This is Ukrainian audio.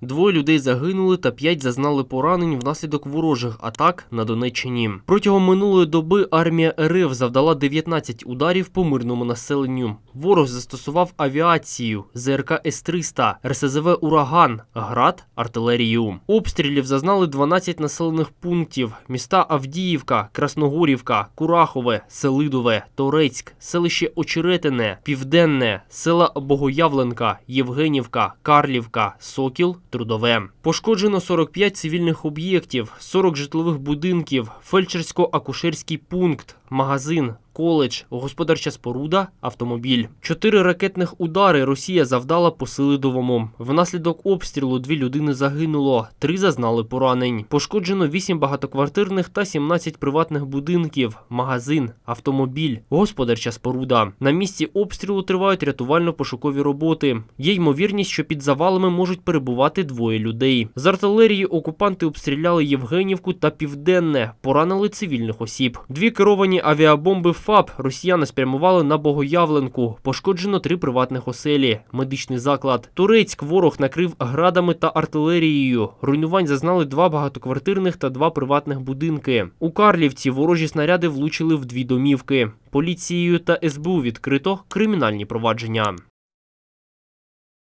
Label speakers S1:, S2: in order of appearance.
S1: Двоє людей загинули та п'ять зазнали поранень внаслідок ворожих атак на Донеччині. Протягом минулої доби армія РФ завдала 19 ударів по мирному населенню. Ворог застосував авіацію, ЗРК С-300, РСЗВ «Ураган», ГРАД, артилерію. Обстрілів зазнали 12 населених пунктів: міста Авдіївка, Красногорівка, Курахове, Селидове, Торецьк, селище Очеретине, Південне, села Богоявленка, Євгенівка, Карлівка, Сокіл, Трудове. Пошкоджено 45 цивільних об'єктів, 40 житлових будинків, фельдшерсько-акушерський пункт, магазин, коледж, господарча споруда, автомобіль. Чотири ракетних удари Росія завдала по Селидовому. Внаслідок обстрілу дві людини загинуло, три зазнали поранень. Пошкоджено 8 багатоквартирних та 17 приватних будинків, магазин, автомобіль, господарча споруда. На місці обстрілу тривають рятувально-пошукові роботи. Є ймовірність, що під завалами можуть перебувати двоє людей. З артилерії окупанти обстріляли Євгенівку та Південне, поранили цивільних осіб. Дві керовані авіабомби ФАБ росіяни спрямували на Богоявленку. Пошкоджено три приватних оселі, медичний заклад. Турецьк ворог накрив градами та артилерією. Руйнувань зазнали два багатоквартирних та два приватних будинки. У Карлівці ворожі снаряди влучили в дві домівки. Поліцією та СБУ відкрито кримінальні провадження.